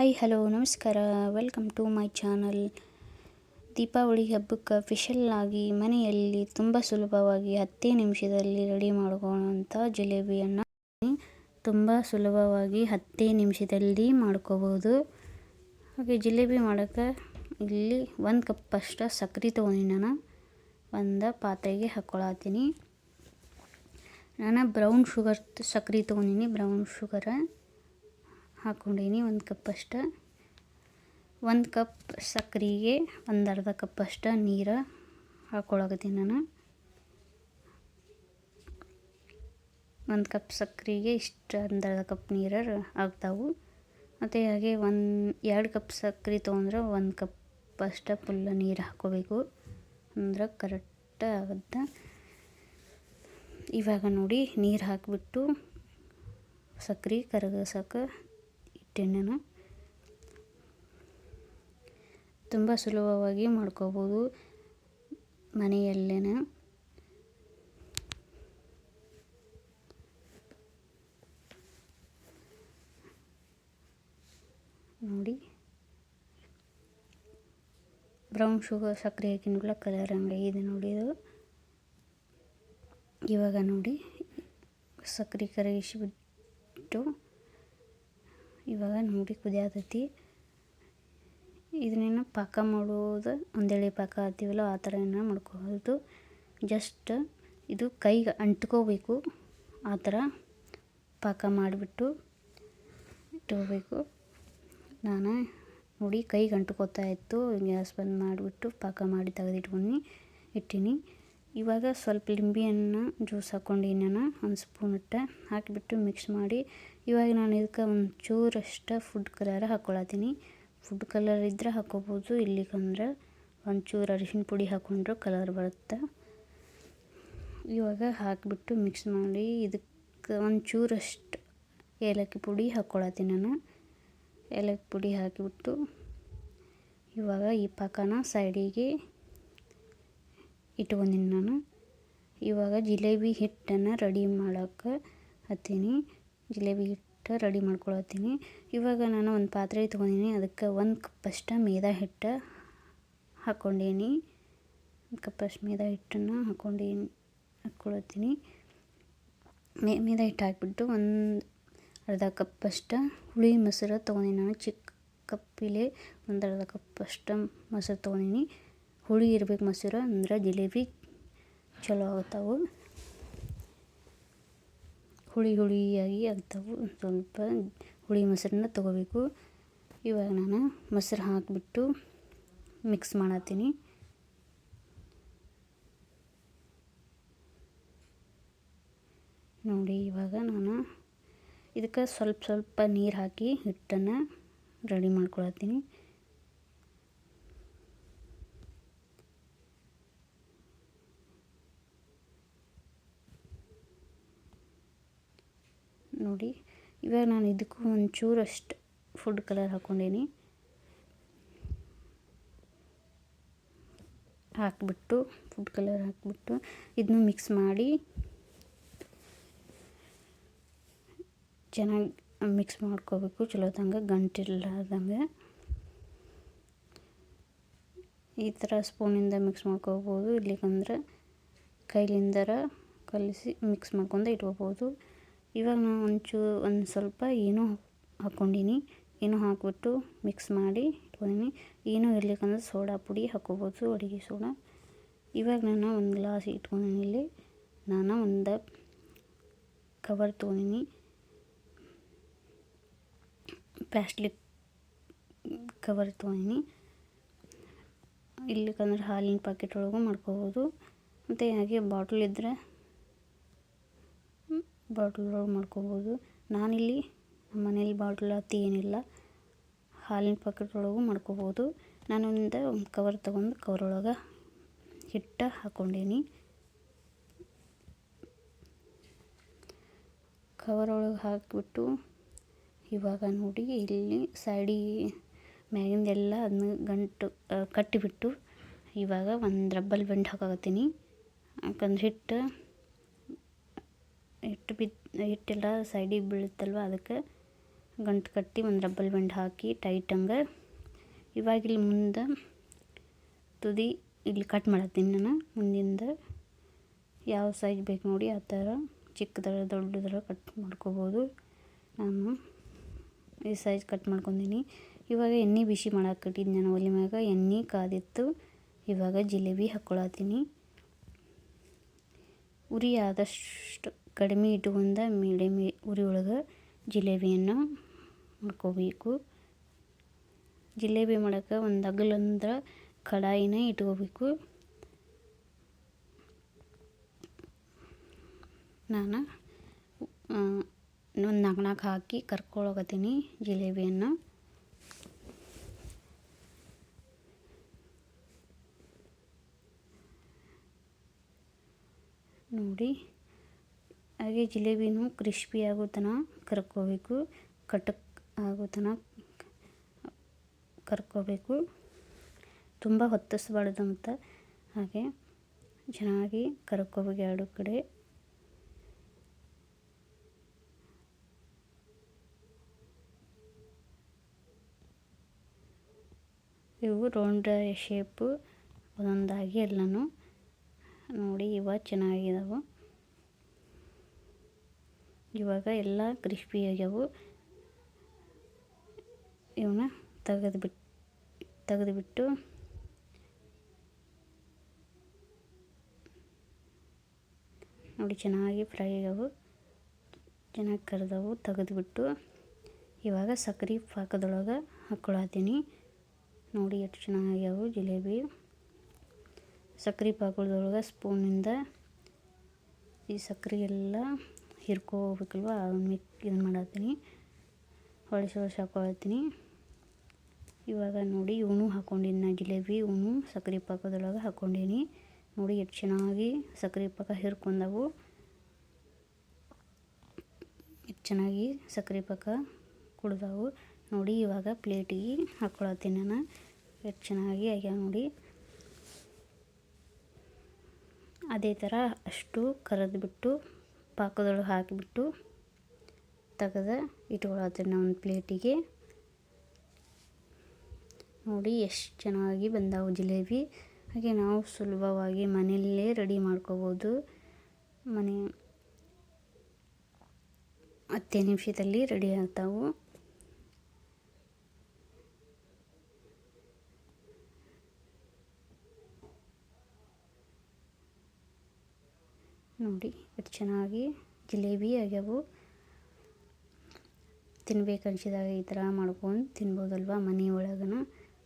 Hi hello ನಮಸ್ಕಾರ. Welcome to my channel Deepavali ಹಬ್ಬಕ್ಕೆ special ಆಗಿ ಮನೆಯಲ್ಲಿ ತುಂಬ ಸುಲಭವಾಗಿ ಹತ್ತೇ ನಿಮಿಷದಲ್ಲಿ ರೆಡಿ ಮಾಡ್ಕೊಳ್ಳೋಂಥ ಜಿಲೇಬಿಯನ್ನು ತುಂಬ ಸುಲಭವಾಗಿ ಹತ್ತೇ ನಿಮಿಷದಲ್ಲಿ ಮಾಡ್ಕೋಬೋದು. ಹಾಗೆ ಜಿಲೇಬಿ ಮಾಡೋಕ್ಕೆ ಇಲ್ಲಿ ಒಂದು ಕಪ್ ಅಷ್ಟು ಸಕ್ಕರೆ ತೊಗೊಂಡು ನಾನು ಒಂದು ಪಾತ್ರೆಗೆ ಹಾಕ್ಕೊಳತ್ತೀನಿ ನಾನು ಬ್ರೌನ್ ಶುಗರ್ ಸಕ್ಕರೆ ತೊಗೊಂಡಿನಿ ಬ್ರೌನ್ ಶುಗರ ಹಾಕ್ಕೊಂಡೀನಿ ಒಂದು ಕಪ್ಪಷ್ಟು ಒಂದು ಕಪ್ ಸಕ್ಕರೆಗೆ ಒಂದು ಅರ್ಧ ಕಪ್ಪಷ್ಟು ನೀರು ಹಾಕ್ಕೊಳಕತ್ತೀನಿ ನಾನು. ಒಂದು ಕಪ್ ಸಕ್ಕರೆಗೆ ಇಷ್ಟು ಒಂದು ಕಪ್ ನೀರು ಆಗ್ತಾವು. ಮತ್ತು ಹಾಗೆ ಒಂದು, ಎರಡು ಕಪ್ ಸಕ್ಕರೆ ತೊಗೊಂಡ್ರೆ ಒಂದು ಕಪ್ ಅಷ್ಟು ಫುಲ್ ನೀರು ಹಾಕ್ಕೋಬೇಕು ಅಂದ್ರೆ ಕರೆಕ್ಟ್ ಆಗುತ್ತೆ. ಇವಾಗ ನೋಡಿ ನೀರು ಹಾಕಿಬಿಟ್ಟು ಸಕ್ಕರೆ ಕರಗಸಕ್ಕೆ ಇಟ್ಟೆ ತುಂಬ ಸುಲಭವಾಗಿ ಮಾಡ್ಕೋಬೋದು ಮನೆಯಲ್ಲೇ ನೋಡಿ. ಬ್ರೌನ್ ಶುಗರ್, ಸಕ್ಕರೆ ಹಾಕಿನ ಕಲರ್ ಇದೆ ನೋಡಿ ಇದು. ಇವಾಗ ನೋಡಿ, ಸಕ್ಕರೆ ಕರಗಿಸಿಬಿಟ್ಟು ಇವಾಗ ನೋಡಿ ಕುದಿಯಾತೈತಿ. ಇದನ್ನೇನು ಪಾಕ ಮಾಡುವುದು, ಒಂದೇಳೆ ಪಾಕ ಹಾಕ್ತೀವಲ್ಲ ಆ ಥರ ಏನೋ ಮಾಡ್ಕೋಬೋದು ಜಸ್ಟ್ ಇದು ಕೈಗೆ ಅಂಟ್ಕೋಬೇಕು, ಆ ಥರ ಪಾಕ ಮಾಡಿಬಿಟ್ಟು ಇಟ್ಕೋಬೇಕು. ನಾನು ನೋಡಿ ಕೈಗೆ ಅಂಟ್ಕೋತಾ ಇತ್ತು, ಗ್ಯಾಸ್ ಬಂದ್ ಮಾಡಿಬಿಟ್ಟು ಪಾಕ ಮಾಡಿ ತೆಗೆದಿಟ್ಕೊಂಡು ಇಟ್ಟೀನಿ. ಇವಾಗ ಸ್ವಲ್ಪ ಲಿಂಬೆಹಣ್ಣು ಜ್ಯೂಸ್ ಹಾಕ್ಕೊಂಡು ನಾನು ಒಂದು ಸ್ಪೂನ್ ಇಟ್ಟ ಹಾಕಿಬಿಟ್ಟು ಮಿಕ್ಸ್ ಮಾಡಿ. ಇವಾಗ ನಾನು ಇದಕ್ಕೆ ಒಂದು ಚೂರಷ್ಟು ಫುಡ್ ಕಲರ್ ಹಾಕ್ಕೊಳತೀನಿ ಫುಡ್ ಕಲರ್ ಇದ್ದರೆ ಹಾಕ್ಕೋಬೋದು ಇಲ್ಲಿಗಂದ್ರೆ ಒಂಚೂರು ಅರಿಶಿನ ಪುಡಿ ಹಾಕ್ಕೊಂಡ್ರೆ ಕಲರ್ ಬರುತ್ತೆ. ಇವಾಗ ಹಾಕಿಬಿಟ್ಟು ಮಿಕ್ಸ್ ಮಾಡಿ ಇದಕ್ಕೆ ಒಂಚೂರಷ್ಟು ಏಲಕ್ಕಿ ಪುಡಿ ಹಾಕ್ಕೊಳತೀನಿ ನಾನು. ಏಲಕ್ಕಿ ಪುಡಿ ಹಾಕಿಬಿಟ್ಟು ಇವಾಗ ಈ ಪಾಕನ ಸೈಡಿಗೆ ಇಟ್ಕೊಂಡಿನಿ ನಾನು. ಇವಾಗ ಜಿಲೇಬಿ ಹಿಟ್ಟನ್ನು ರೆಡಿ ಮಾಡೋಕ್ಕೆ ಹತ್ತೀನಿ. ಜಿಲೇಬಿ ಹಿಟ್ಟು ರೆಡಿ ಮಾಡ್ಕೊಳತ್ತೀನಿ. ಇವಾಗ ನಾನು ಒಂದು ಪಾತ್ರೆ ತೊಗೊಂಡೀನಿ ಅದಕ್ಕೆ ಒಂದು ಕಪ್ಪಷ್ಟು ಮೈದಾ ಹಿಟ್ಟು ಹಾಕ್ಕೊಂಡೀನಿ. ಒಂದು ಕಪ್ಪಷ್ಟು ಮೈದಾ ಹಿಟ್ಟನ್ನು ಹಾಕ್ಕೊಂಡೀನಿ, ಹಾಕ್ಕೊಳತ್ತೀನಿ. ಮೇ, ಮೈದಾ ಹಿಟ್ಟು ಹಾಕಿಬಿಟ್ಟು ಒಂದು ಅರ್ಧ ಕಪ್ಪಷ್ಟು ಹುಳಿ ಮೊಸರು ತೊಗೊಂಡೀನಿ ನಾನು. ಚಿಕ್ಕ ಕಪ್ಪಿಲೆ ಒಂದು ಅರ್ಧ ಕಪ್ಪಷ್ಟು ಮೊಸರು ತೊಗೊಂಡಿನಿ. ಹುಳಿ ಇರ್ಬೇಕು ಮೊಸರು, ಅಂದ್ರೆ ಜಿಲೇಬಿ ಚಲೋ ಆಗ್ತಾವೆ. ಹುಳಿ ಹುಳಿಯಾಗಿ ಆಗ್ತಾವೆ. ಸ್ವಲ್ಪ ಹುಳಿ ಮೊಸರನ್ನ ತೊಗೋಬೇಕು. ಇವಾಗ ನಾನು ಮೊಸರು ಹಾಕಿಬಿಟ್ಟು ಮಿಕ್ಸ್ ಮಾಡತ್ತೀನಿ. ನೋಡಿ, ಇವಾಗ ನಾನು ಇದಕ್ಕೆ ಸ್ವಲ್ಪ ಸ್ವಲ್ಪ ನೀರು ಹಾಕಿ ಹಿಟ್ಟನ್ನು ರೆಡಿ ಮಾಡ್ಕೊಳತ್ತೀನಿ. ನೋಡಿ, ಇವಾಗ ನಾನು ಇದಕ್ಕೂ ಒಂಚೂರಷ್ಟು ಫುಡ್ ಕಲರ್ ಹಾಕ್ಕೊಂಡೀನಿ. ಹಾಕ್ಬಿಟ್ಟು ಫುಡ್ ಕಲರ್ ಹಾಕ್ಬಿಟ್ಟು ಇದನ್ನು ಮಿಕ್ಸ್ ಮಾಡಿ, ಚೆನ್ನಾಗಿ ಮಿಕ್ಸ್ ಮಾಡ್ಕೋಬೇಕು. ಚಲೋದಂಗೆ ಗಂಟಿಲ್ಲಾರ್ದಂಗೆ. ಈ ಥರ ಸ್ಪೂನಿಂದ ಮಿಕ್ಸ್ ಮಾಡ್ಕೋಬೋದು. ಇಲ್ಲಿಗಂದ್ರೆ ಕೈಲಿಂದರ ಕಲಿಸಿ ಮಿಕ್ಸ್ ಮಾಡ್ಕೊಂಡು ಇಟ್ಕೋಬೋದು. ಇವಾಗ ನಾನು ಒಂಚೂರು ಒಂದು ಸ್ವಲ್ಪ ಏನೋ ಹಾಕ್ಕೊಂಡೀನಿ. ಏನೋ ಹಾಕಿಬಿಟ್ಟು ಮಿಕ್ಸ್ ಮಾಡಿ ಇಟ್ಕೊಂಡಿನಿ. ಏನೂ ಇರ್ಲಿಕ್ಕಂದ್ರೆ ಸೋಡಾ ಪುಡಿ ಹಾಕ್ಕೋಬೋದು, ಅಡುಗೆ ಸೋಡಾ. ಇವಾಗ ನಾನು ಒಂದು ಗ್ಲಾಸ್ ಇಟ್ಕೊಂಡಿನಿ ಇಲ್ಲಿ. ನಾನು ಒಂದು ಕವರ್ ತೊಗೊಂಡಿನಿ. ಪ್ಲಾಸ್ಟಿಕ್ ಕವರ್ ತೊಗೊಂಡಿನಿ. ಇಲ್ಲಿಕಂದ್ರೆ ಹಾಲಿನ ಪ್ಯಾಕೆಟ್ ಒಳಗೂ ಮಾಡ್ಕೋಬೋದು. ಮತ್ತು ಹಾಗೆ ಬಾಟ್ಲ್ ಇದ್ದರೆ ಬಾಟ್ಲೊಳಗೆ ಮಾಡ್ಕೋಬೋದು. ನಾನಿಲ್ಲಿ ನಮ್ಮ ಮನೆಯಲ್ಲಿ ಬಾಟ್ಲ್ ಅತಿ ಏನಿಲ್ಲ, ಹಾಲಿನ ಪ್ಯಾಕೆಟ್ ಒಳಗೂ ಮಾಡ್ಕೋಬೋದು. ನಾನೊಂದು ಒಂದು ಕವರ್ ತೊಗೊಂಡು ಕವರ್ ಒಳಗೆ ಹಿಟ್ಟು ಹಾಕ್ಕೊಂಡೀನಿ. ಕವರ್ ಒಳಗೆ ಹಾಕಿಬಿಟ್ಟು ಇವಾಗ ನೋಡಿ, ಇಲ್ಲಿ ಸೈಡಿ ಮ್ಯಾಗಿಂದೆಲ್ಲ ಅದನ್ನ ಗಂಟು ಕಟ್ಟಿಬಿಟ್ಟು ಇವಾಗ ಒಂದು ರಬ್ಬಲ್ ಬೆಂಡ್ ಹಾಕಾಕತ್ತೀನಿ. ಯಾಕಂದ್ರೆ ಹಿಟ್ಟು ಹಿಟ್ಟು ಬಿದ್ದು ಹಿಟ್ಟೆಲ್ಲ ಸೈಡಿಗೆ ಬೀಳುತ್ತಲ್ವ ಅದಕ್ಕೆ ಗಂಟು ಕಟ್ಟಿ ಒಂದು ರಬ್ಬಲ್ ಬೆಂಡ್ ಹಾಕಿ ಟೈಟ್ ಹಂಗೆ. ಇವಾಗ ಇಲ್ಲಿ ಮುಂದೆ ತುದಿ ಇಲ್ಲಿ ಕಟ್ ಮಾಡತ್ತೀನಿ ನಾನು. ಮುಂದಿಂದ ಯಾವ ಸೈಜ್ ಬೇಕು ನೋಡಿ, ಆ ಥರ ಚಿಕ್ಕದರ ದೊಡ್ಡದರ ಕಟ್ ಮಾಡ್ಕೋಬೋದು. ನಾನು ಈ ಸೈಜ್ ಕಟ್ ಮಾಡ್ಕೊಂಡೀನಿ ಇವಾಗ ಎಣ್ಣೆ ಬಿಸಿ ಮಾಡಕ್ಕೆ ನಾನು ಒಲೆ ಮ್ಯಾಗ. ಎಣ್ಣೆ ಕಾದಿತ್ತು. ಇವಾಗ ಜಿಲೇಬಿ ಹಾಕ್ಕೊಳತ್ತೀನಿ ಉರಿ ಆದಷ್ಟು ಕಡಿಮೆ ಇಟ್ಕೊಂಡ ಮೀಡಿಯಮ್ ಉರಿ ಒಳಗೆ ಜಿಲೇಬಿಯನ್ನು ಮಾಡ್ಕೋಬೇಕು. ಜಿಲೇಬಿ ಮಾಡೋಕ್ಕೆ ಒಂದು ಅಗಲಂದ್ರೆ ಕಡಾಯಿನ ಇಟ್ಕೋಬೇಕು. ನಾನು ಒಂದು ನಾಲ್ಕು ಹಾಕಿ ಕರ್ಕೊಳಕತ್ತೀನಿ ಜಿಲೇಬಿಯನ್ನು. ನೋಡಿ. ಹಾಗೆ ಜಿಲೇಬಿನೂ ಕ್ರಿಸ್ಪಿ ಆಗೋ ತನಕ ಕರ್ಕೋಬೇಕು, ಕಟಕ್ ಆಗೋ ತನಕ ಕರ್ಕೋಬೇಕು. ತುಂಬ ಹೊತ್ತಿಸ್ಬಾರ್ದು ಅಂತ ಹಾಗೆ ಚೆನ್ನಾಗಿ ಕರ್ಕೋಬೇಕು ಎರಡು ಕಡೆ. ಇವು ರೌಂಡ್ ಶೇಪು ಒಂದೊಂದಾಗಿ ಎಲ್ಲನೂ ನೋಡಿ ಇವ ಚೆನ್ನಾಗಿದಾವೆ. ಇವಾಗ ಎಲ್ಲ ಕ್ರಿಸ್ಪಿ ಆಗ್ಯಾವು. ಇವನ್ನ ತೆಗೆದುಬಿಟ್ಟು ತೆಗೆದುಬಿಟ್ಟು ನೋಡಿ ಚೆನ್ನಾಗಿ ಫ್ರೈ ಆಗ್ಯಾವು. ಚೆನ್ನಾಗಿ ಕರೆದವು ತೆಗೆದುಬಿಟ್ಟು ಇವಾಗ ಸಕ್ರೆ ಪಾಕದೊಳಗೆ ಹಾಕ್ಕೊಳತ್ತೀನಿ ನೋಡಿ ಎಷ್ಟು ಚೆನ್ನಾಗ್ಯಾವು ಜಿಲೇಬಿ. ಸಕ್ರೆ ಪಾಕದೊಳಗೆ ಸ್ಪೂನಿಂದ ಈ ಸಕ್ರೆ ಎಲ್ಲ ಹಿರ್ಕೋಬೇಕಲ್ವ ಅದನ್ನ ಮಿಕ್ ಇದು ಮಾಡತ್ತೀನಿ. ಹೊಳಿಸಿ ಹೊಳಿಸಿ ಹಾಕೊಳತ್ತೀನಿ ಇವಾಗ ನೋಡಿ ಇವನು ಹಾಕ್ಕೊಂಡಿನಿ ನಾ ಜಿಲೇಬಿ ಇವನು ಸಕ್ಕರೆ ಪಾಕದೊಳಗೆ ಹಾಕ್ಕೊಂಡೀನಿ ನೋಡಿ ಎಷ್ಟು ಚೆನ್ನಾಗಿ ಸಕ್ಕರೆ ಪಾಕ ಹಿರ್ಕೊಂಡವು. ಎಷ್ಟು ಚೆನ್ನಾಗಿ ಸಕ್ಕರೆ ಪಾಕ ಕುಡ್ದವು. ನೋಡಿ ಇವಾಗ ಪ್ಲೇಟಿಗೆ ಹಾಕ್ಕೊಳತ್ತೀನಿ ನಾನು. ಎಷ್ಟು ಚೆನ್ನಾಗಿ ಆಗ್ಯಾವ ನೋಡಿ. ಅದೇ ಥರ ಅಷ್ಟು ಕರೆದ್ಬಿಟ್ಟು ಪಾಕದೊಳಗೆ ಹಾಕಿಬಿಟ್ಟು ತೆಗೆದು ಇಟ್ಕೊಳತ್ತೀನಿ ನಾನು ಒಂದು ಪ್ಲೇಟಿಗೆ. ನೋಡಿ ಎಷ್ಟು ಚೆನ್ನಾಗಿ ಬಂದಾವು ಜಿಲೇಬಿ. ಹಾಗೆ ನಾವು ಸುಲಭವಾಗಿ ಮನೆಯಲ್ಲೇ ರೆಡಿ ಮಾಡ್ಕೋಬೋದು. ಮನೆ ಹತ್ತೇ ನಿಮಿಷದಲ್ಲಿ ರೆಡಿ ಆಗ್ತಾವು. ನೋಡಿ, ಎಷ್ಟು ಚೆನ್ನಾಗಿ ಜಿಲೇಬಿ ಆಗ್ಯಾವು. ತಿನ್ಬೇಕು ಅನ್ಸಿದಾಗ ಈ ಥರ ಮಾಡ್ಕೊಂಡು ತಿನ್ಬೋದಲ್ವ ಮನೆ ಒಳಗೂ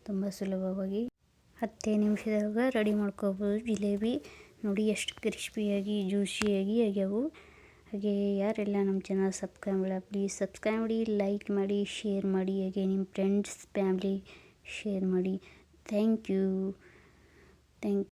ತುಂಬ ಸುಲಭವಾಗಿ. ಹತ್ತೇ ನಿಮಿಷದಾಗ ರೆಡಿ ಮಾಡ್ಕೋಬೋದು. ಜಿಲೇಬಿ ನೋಡಿ, ಎಷ್ಟು ಕ್ರಿಸ್ಪಿಯಾಗಿ, ಜ್ಯೂಸಿಯಾಗಿ ಆಗ್ಯಾವು. ಹಾಗೆ ಯಾರೆಲ್ಲ ನಮ್ಮ ಚಾನಲ್ ಸಬ್ಸ್ಕ್ರೈಬ್ ಮಾಡ ಪ್ಲೀಸ್ ಸಬ್ಸ್ಕ್ರೈಬ್ ಮಾಡಿ ಲೈಕ್ ಮಾಡಿ ಶೇರ್ ಮಾಡಿ. ಹಾಗೆ ನಿಮ್ಮ ಫ್ರೆಂಡ್ಸ್ ಫ್ಯಾಮ್ಲಿ ಶೇರ್ ಮಾಡಿ. Thank you thank